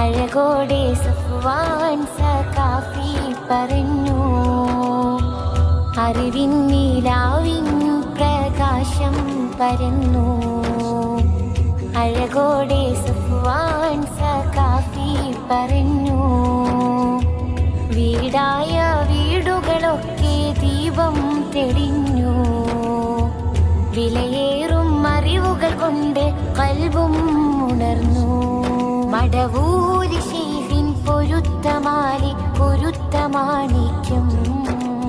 അഴകോടെ സഫ്വാൻ സകാഫി പറഞ്ഞു. അറിവിൻ നീലാവിൻ പ്രകാശം പരന്നു. അഴകോടെ സഫ്വാൻ സകാഫി പറഞ്ഞു. വീടായ വീടുകളൊക്കെ ദീപം തെളിഞ്ഞു. വിലയേറും അറിവുകൾ കൊണ്ട് കൽവും ഉണർന്നു. മടവൂരി ഷെയ്ഖിൻ പൊരുത്തമാലി പൊരുത്തമാണിക്കും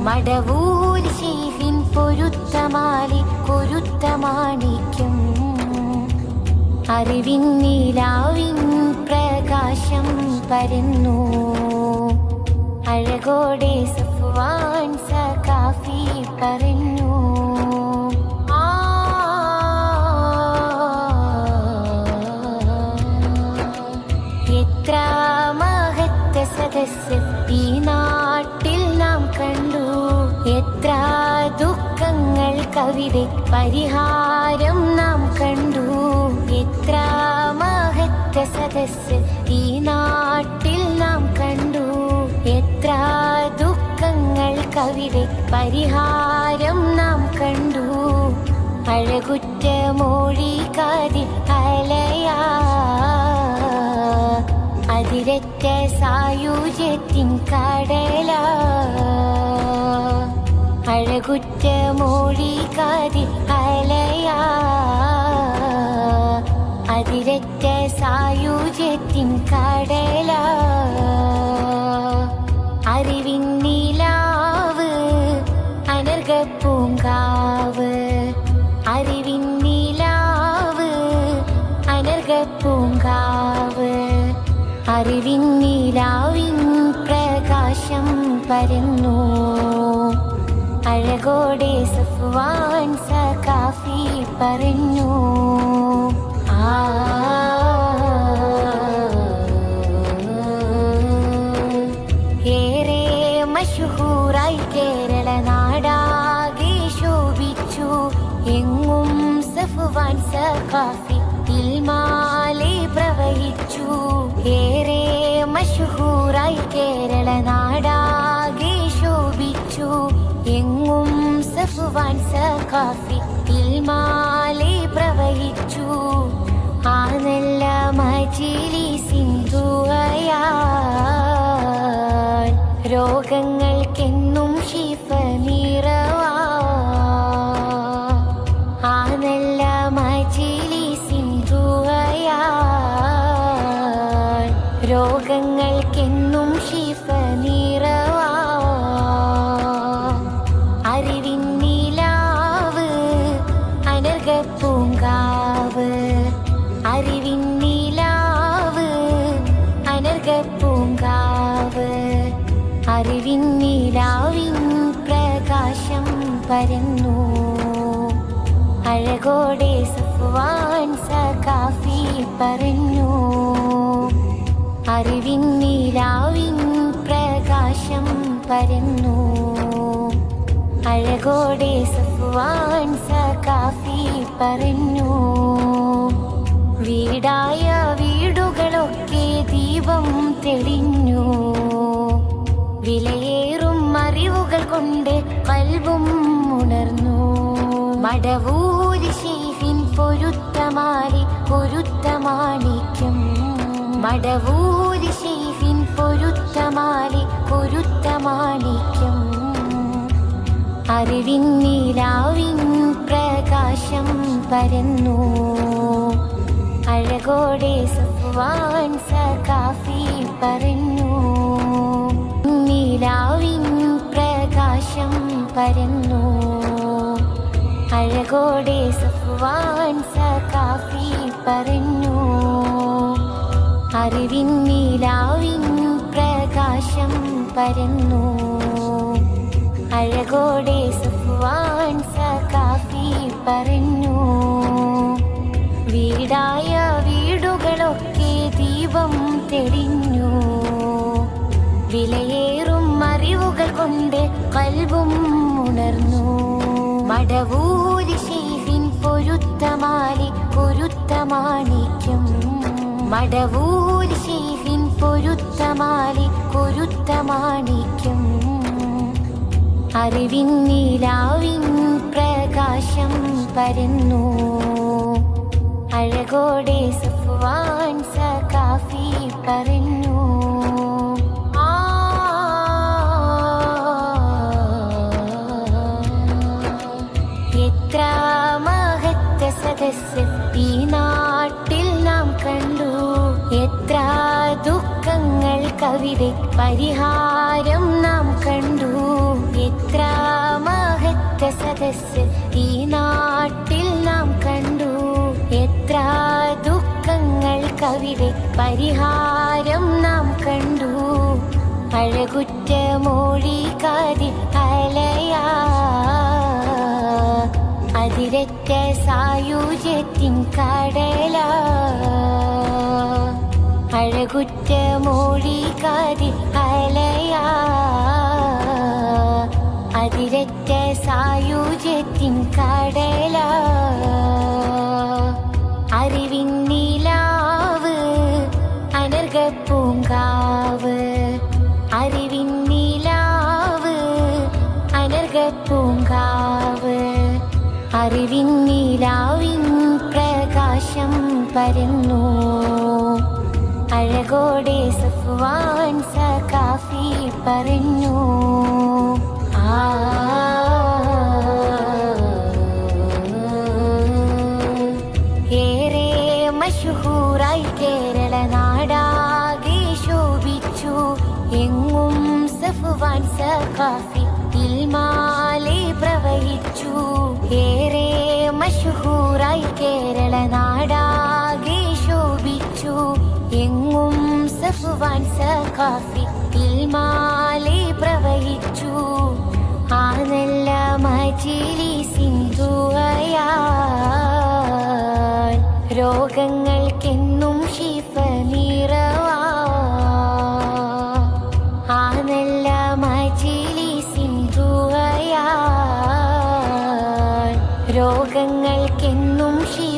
മടവൂരി ഷെയ്ഖിൻ പൊരുത്തമാലി പൊരുത്തമാണിക്കും അറിവിൻ നീലാവിൻ പ്രകാശം പരന്നു. അഴകോടെ സഫ്വാൻ സകാഫി പറഞ്ഞു കവിതെ പരിഹാരം നാം കണ്ടു. എത്ര മഹത്ത സദസ് ഈ നാട്ടിൽ നാം കണ്ടു. എത്ര ദുഃഖങ്ങൾ കവിത പരിഹാരം നാം കണ്ടു. അഴകുറ്റ മോഴി കാതി അലയാ. അതിരറ്റ സായുജ്യത്തിൻ കടല. അഴകുറ്റ മൊഴി കാതി അലയാ. അതിരറ്റ സായുജ്യത്തിൻ കടല. അറിവിൻ നിലാവ് അനർഗ പൂങ്കാവ് അറിവിൻ നിലാവ് അനർഗ പൂങ്കാവ് അറിവിൻ നിലാവിൻ പ്രകാശം പരന്നു. അഴകോടെ സഫ്വാൻ സകാഫി പറഞ്ഞു. ആ. ഏറെ മഷഹൂറായി കേരള നാടാകെ ശോഭിച്ചു. എങ്ങും സഫ്വാൻ സഖാഫി തിൽമാലെ പ്രവഹിച്ചു. ഏറെ മഷഹൂറായി കേരള നാടാകെ ശോഭിച്ചു. എങ്ങും സഫുവാൻ സഖാഫി ഇൽമാലെ പ്രവഹിച്ചു. ആ നല്ല മജിലി സിന്ധുവയാ രോഗങ്ങൾക്കെന്നും അഴകോടെ സഫ്വാൻ സഖാഫി പറഞ്ഞു. അറിവിൻ നീലാവിൻ പ്രകാശം പരന്നു. അഴകോടെ സഫ്വാൻ സഖാഫി പറഞ്ഞു. വീടായ വീടുകളൊക്കെ ദീപം തെളിഞ്ഞു. വിലയേറും അറിവുകൾ കൊണ്ട് കൽവും ഉണർന്നു. മടവൂരി ഷെയ്ഖിൻ പൊരുത്തമാലി പൊരുത്തമാണിക്കും. മടവൂരി ഷെയ്ഖിൻ പൊരുത്തമാലി പൊരുത്തമാണിക്കും. അറിവിൻ നീലാവിൻ പ്രകാശം പരന്നു. അഴകോടെ സഫ്വാൻ സകാഫി പറഞ്ഞു. നീലാവിൻ പ്രകാശം പരന്നു. അഴകോടെ സഫ്വാൻ സകാഫി പറഞ്ഞു. അറിവിൻ നീലാവിൻ പ്രകാശം പരന്നു. അഴകോടെ സഫ്വാൻ സകാഫി പറഞ്ഞു. വീടായ വീടുകളൊക്കെ ദീപം തെളിഞ്ഞു. വിലയേറും അറിവുകൾ കൊണ്ട് കൽവും ഉണർന്നു. മടവൂരി പൊരുത്തമാണിക്യം മടവൂർ ശീഹിൻ പൊരുത്തമാലി കൊരുത്തമാണിക്കും അറിവിൻ നീലാവിൻ പ്രകാശം പരന്നു. അഴകോടെ സഫ്വാൻ സകാഫി പറഞ്ഞു. എത്ര മഹത്വ സദസ് കവിത പരിഹാരം നാം കണ്ടു. എത്ര മഹത്വ സദസ് ഈ നാട്ടിൽ നാം കണ്ടു. എത്ര ദുഃഖങ്ങൾ കവിത പരിഹാരം നാം കണ്ടു. അഴകുറ്റ മോഴി കാതി അലയാ. അതിരറ്റ സായുജ്യത്തിൻ കടല. അഴകുറ്റ മോഴി കാതി അലയാ. അതിരറ്റ സായുജ്യത്തിൻ കടല. അറിവിൻ നിലാവ് അനർഘ പൂങ്കാവ് അറിവിൻ നിലാവ് അനർഘ പൂങ്കാവ് അറിവിൻ നിലാവിൻ പ്രകാശം പരന്നു. അഴകോടെ സഫ്വാൻ പറഞ്ഞു. ഏറെ മഷഹൂറായി കേരള നാടാകെ ശോഭിച്ചു. എങ്ങും സഫ്വാൻ സഖാഫി ഇൽമാലെ പ്രവഹിച്ചു. ഏറെ മഷഹൂറായി കേരള നാടാകെ സഫ്വാൻ സഖാഫി ഇൽമാലെ പ്രവഹിച്ചു. ആ നല്ല മജിലി സിന്ധുവയാൽ രോഗങ്ങൾക്കെന്നും ശിഫ നിറവാ ആ നല്ല മജിലി സിന്ധുവയാൽ രോഗങ്ങൾക്കെന്നും ശിഫ